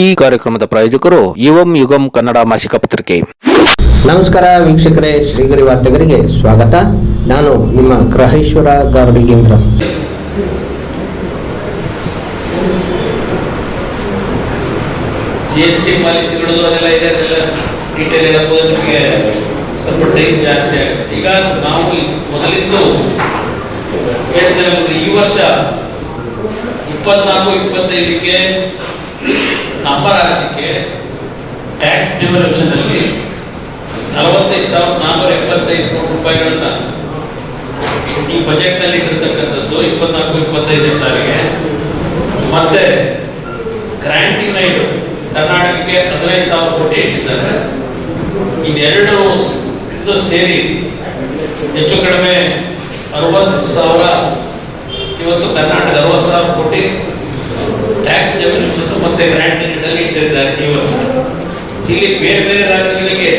ಈ ಕಾರ್ಯಕ್ರಮದ ಪ್ರಾಯೋಜಕರು ಯುವಂ ಯುಗಂ ಕನ್ನಡ ಮಾಸಿಕ ಪತ್ರಿಕೆ. ನಮಸ್ಕಾರ ವೀಕ್ಷಕರೇ ಶ್ರೀಗರಿ ವಾರ್ತೆಗರಿಗೆ ಸ್ವಾಗತ. ನಾನು ನಿಮ್ಮ ಗ್ರಹೇಶ್ವರ ಗಾರ್ಡಿಗೇಂದ್ರ ಜಿಎಸ್ಟಿ ಎಸ್ ಪಾಲಿಸಿಗಳು ಅದೆಲ್ಲ ಇದೆ ಅದೆಲ್ಲ ಡೀಟೇಲ್ ಇರಬಹುದು ನಿಮಗೆ ಸ್ವಲ್ಪ ಟೈಮ್ ಜಾಸ್ತಿ ಆಗುತ್ತೆ. ಈಗ ನಾವು ಮೊದಲಿಂದು ಹೇಳ್ತೇವೆ ಈ ವರ್ಷ ಇಪ್ಪತ್ನಾಲ್ಕು ಇಪ್ಪತ್ತೈದಕ್ಕೆ ನಮ್ಮ ರಾಜ್ಯಕ್ಕೆ ಟ್ಯಾಕ್ಸ್ ಡಿವಲ್ಯೂಷನ್ ಅಲ್ಲಿ ನಲವತ್ತೈದು ಸಾವಿರದ ನಾನ್ನೂರ ಎಪ್ಪತ್ತೈದು ಕೋಟಿ ರೂಪಾಯಿಗಳನ್ನ ಈ ಬಜೆಟ್ನಲ್ಲಿ ಇಟ್ಟಿರ್ತಕ್ಕಂಥದ್ದು ಇಪ್ಪತ್ನಾಲ್ಕು, ಇಪ್ಪತ್ತೈದನೇ ಸಾಲಿಗೆ. ಮತ್ತೆ ಗ್ರಾಂಟಿಂಗ್ ನೈಟ್ ಕರ್ನಾಟಕಕ್ಕೆ ಹದಿನೈದು ಸಾವಿರ ಕೋಟಿ ಇಟ್ಟಿದ್ದಾರೆ. ಇನ್ನೆರಡು ಇದು ಸೇರಿ ಹೆಚ್ಚು ಕಡಿಮೆ ಅರವತ್ತು ಸಾವಿರ, ಇವತ್ತು ಕರ್ನಾಟಕ ಅರವತ್ತು ಸಾವಿರ ಕೋಟಿ ಟ್ಯಾಕ್ಸ್ ಡೆವಲ್ಯೂಷನ್ ಮತ್ತೆ ಗ್ರಾಂಟಿಂಗ್ ಇಟ್ಟಿದ್ದಾರೆ ಈ ಇಲ್ಲಿ ಬೇರೆ ಬೇರೆ ರಾಜ್ಯಗಳಿಗೆ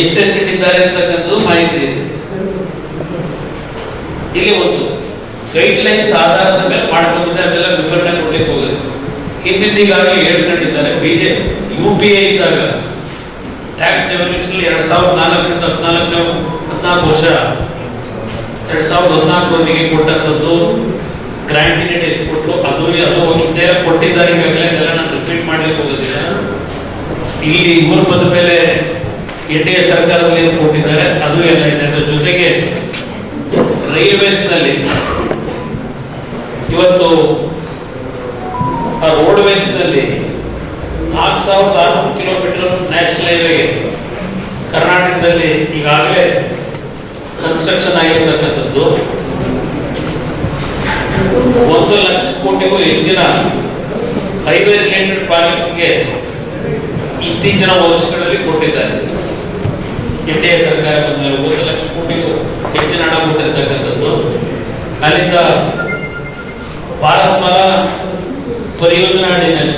ಎಷ್ಟೆಷ್ಟು ಇಟ್ಟಿದ್ದಾರೆ ಅಂತಕ್ಕಂಥದ್ದು ಮಾಹಿತಿ ಇದೆ. ಇಲ್ಲಿ ಒಂದು ಗೈಡ್ ಲೈನ್ಸ್ ಆಧಾರದ ಮೇಲೆ ಮಾಡ್ಕೊಂಡಿದ್ದಾರೆ ಅದೆಲ್ಲ ವಿವರಣೆ ಕೊಡ್ಲಿಕ್ಕೆ ಹೋಗುತ್ತೆ. ಹಿಂದಿನ ಈಗಾಗಲೇ ಹೇಳ್ಕೊಂಡಿದ್ದಾರೆ ಬಿಜೆಪಿ, ಯು ಪಿ ಎ ಇದ್ದಾಗ ಟ್ಯಾಕ್ಸ್ ಡೆವಲ್ಯೂಷನ್ ಎರಡ್ ಸಾವಿರದ ನಾಲ್ಕರಿಂದ ಹದಿನಾಲ್ಕನೇ ಹದಿನಾಲ್ಕು ವರ್ಷ, ಎರಡ್ ಸಾವಿರದ ಹದಿನಾಲ್ಕರೊಂದಿಗೆ ಕೊಟ್ಟಂತದ್ದು ಗ್ರಾಂಟಿನೇಟ್ ಎಷ್ಟು ಕೊಟ್ಟರು ಅದು ಅದು ಒಂದೇ ಕೊಟ್ಟಿದ್ದಾರೆ ಈಗಾಗಲೇ ಅದೆಲ್ಲ ನಾನು ರಿಪೀಟ್ ಮಾಡ್ಲಿಕ್ಕೆ ಹೋಗೋದಿಲ್ಲ. ಇಲ್ಲಿ ಇವರು ಬಂದ ಮೇಲೆ ಎನ್ ಡಿ ಎ ಸರ್ಕಾರದಲ್ಲಿ ಏನು ಕೊಟ್ಟಿದ್ದಾರೆ, ಅದು ಎಲ್ಲ ಇದೆ. ಅದ್ರ ಜೊತೆಗೆ ರೈಲ್ವೇಸ್ನಲ್ಲಿ ಇವತ್ತು ಆ ರೋಡ್ ವೇಸ್ನಲ್ಲಿ ನಾಲ್ಕು ಸಾವಿರದ ಆರುನೂರು ಕಿಲೋಮೀಟರ್ ನ್ಯಾಷನಲ್ ಹೈವೇಗೆ ಕರ್ನಾಟಕದಲ್ಲಿ ಈಗಾಗಲೇ ಕನ್ಸ್ಟ್ರಕ್ಷನ್ ಆಗಿರ್ತಕ್ಕಂಥದ್ದು ಒಂದು ಲಕ್ಷ ಕೋಟಿಗೂ ಹೆಚ್ಚಿನ ಹೈವೇ ರಿಲೇಟೆಡ್ ಪ್ರಾಜೆಕ್ಟ್ಸ್ಗೆ ಇತ್ತೀಚಿನ ವರ್ಷಗಳಲ್ಲಿ ಕೊಟ್ಟಿದ್ದಾರೆ. ಎನ್ ಡಿ ಎ ಸರ್ಕಾರ ಬಂದ ಒಂದು ಲಕ್ಷ ಕೋಟಿಗೂ ಹೆಚ್ಚಿನ ಹಣ ಕೊಟ್ಟಿರ್ತಕ್ಕಂಥದ್ದು. ಅಲ್ಲಿಂದ Bharatmala Mala Pariyojana ಅಡಿನಲ್ಲಿ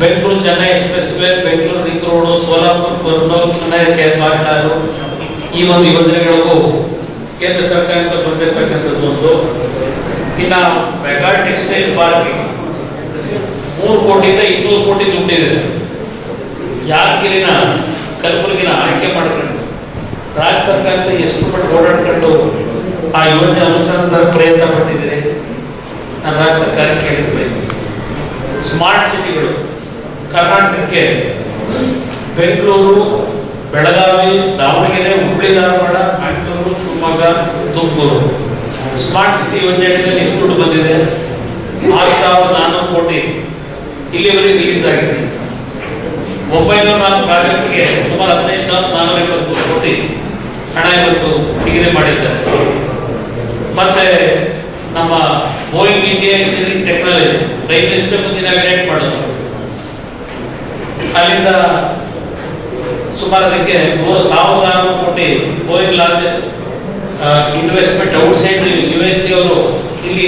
Bengaluru Chennai expressway Bengaluru ring road, Solapur Chennai corridor ಈ ಒಂದು ಯೋಜನೆಗಳಿಗೂ ಕೇಂದ್ರ ಸರ್ಕಾರದಿಂದ ಬಂದಿರತಕ್ಕಂಥದ್ದು ಒಂದು ಇನ್ನ ಮೆಗಾ ಟೆಕ್ಸ್ಟೈಲ್ ಪಾರ್ಕಿಂಗ್ ಮೂರು ಕೋಟಿಯಿಂದ ಇನ್ನೂರು ಕೋಟಿ ಇದೆ. ಯಾದಗಿರಿನ ಕಲಬುರಗಿನ ಆಯ್ಕೆ ಮಾಡ್ಕೊಂಡು? ರಾಜ್ಯ ಸರ್ಕಾರದಿಂದ ಎಷ್ಟು ಪಟ್ಟು ಓಡಾಡ್ಕೊಂಡು ಆ ಯೋಜನೆ ಅನುಷ್ಠಾನದ ಪ್ರಯತ್ನ ಪಟ್ಟಿದ್ದೀರಿ? ನಾನು ರಾಜ್ಯ ಸರ್ಕಾರ ಕೇಳಿದ್ದೆ ಸ್ಮಾರ್ಟ್ ಸಿಟಿಗಳು, ಕರ್ನಾಟಕಕ್ಕೆ ಬೆಂಗಳೂರು, ಬೆಳಗಾವಿ, ದಾವಣಗೆರೆ ಹುಬ್ಬಳ್ಳಿ ಧಾರವಾಡ, ಮಂಗಳೂರು, ಶಿವಮೊಗ್ಗ, ತುಮಕೂರು. ಸ್ಮಾರ್ಟ್ ಸಿಟಿ ಯೋಜನೆಯಲ್ಲಿ ಎಷ್ಟು ದುಡ್ಡು ಬಂದಿದೆ. ಆರು ಸಾವಿರದ ನಾನ್ನೂರು ಕೋಟಿ ಇಲ್ಲಿವರೆಗೆ ರಿಲೀಸ್ ಆಗಿದೆ. ಒಂಬೈನೂರ ನಾಲ್ಕು ಪ್ರಾಜೆಕ್ಟ್ಗೆ ಸುಮಾರು ಹದಿನೈದು ಸಾವಿರದ ನಾನ್ನೂರ ಇಪ್ಪತ್ತು ಕೋಟಿ ಹಣ ಇವತ್ತು ನಿಗದಿ ಮಾಡಿದ್ದಾರೆ. ಮತ್ತೆ ನಮ್ಮ Boeing India engineering technology railway station inaugurate ಮಾಡೋದು. ಅಲ್ಲಿಂದ ಸುಮಾರು ಅದಕ್ಕೆ ಮೂರು ಸಾವಿರದ ಆರುನೂರು crore Boeing largest investment outside U N C ಅವರು ಇಲ್ಲಿ